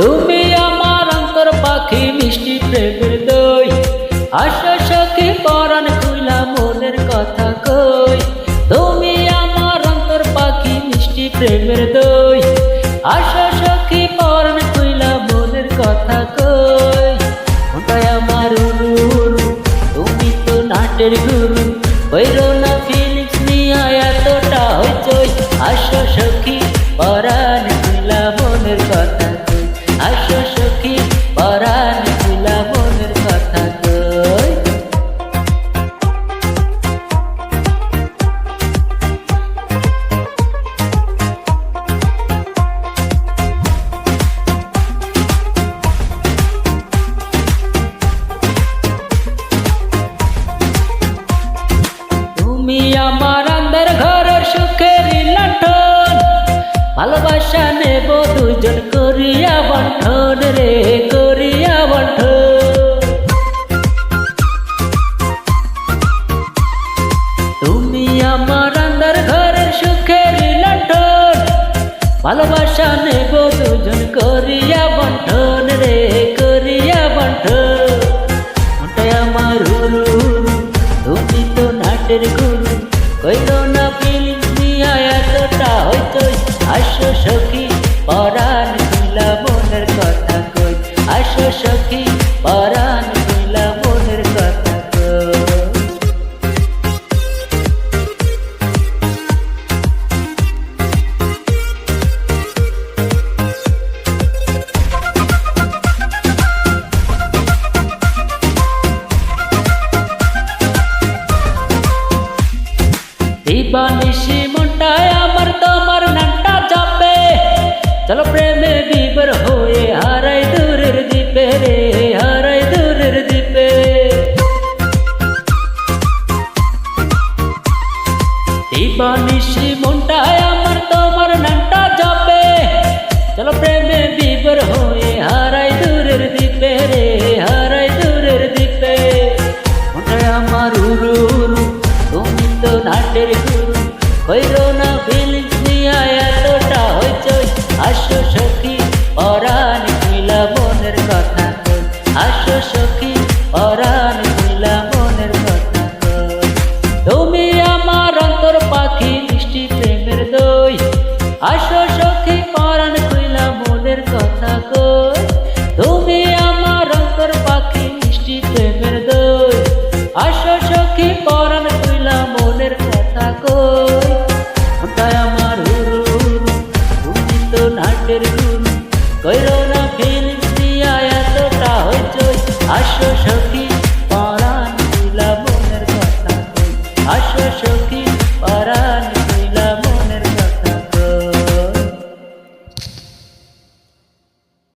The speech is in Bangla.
তুমি আমার অন্তর পাখি, মিষ্টি প্রেমের দই। আশা সখী পরাণ খুইলা মনের কথা কই। তুমি আমার অন্তর পাখি, মিষ্টি প্রেমের দই। আশা সখী পরাণ খুইলা মনের কথা কই। ওটাই আমার উরু তুমি তো নাটের গুরু। বৈরো না ফিলিংস নিয়ে এতটা হইচই। আসো সখী পরাণ খুইলা মনের কথা ভালোবাসা নেব দুজন করিয়া বন্ধন রে, করিয়া বন্ধন। তুমি আমার আন্দার ঘরের সুখের লণ্ঠন। ভালোবাসা নেব দুজন করিয়া বন্ধন রে, করিয়া বন্ধন। আমার উরু, তুমি তো নাটের গুরু। কইল না ফিলিং নিয়া এতটা হয়তো আসো সখী পরাণ খুলা মনের কথা কই। আসো সখী পরাণ খুলা মনের কথা কই। দিবানিশি মনটায় আমার তোমার নামটা যাবে। চলো প্রেমে বিবর হয়ে হারাই দূরের দ্বীপে রে, হারাই দূরের দ্বীপে। মনটায় আমার উরু উরু তুমি তো নাটের গুরু হইল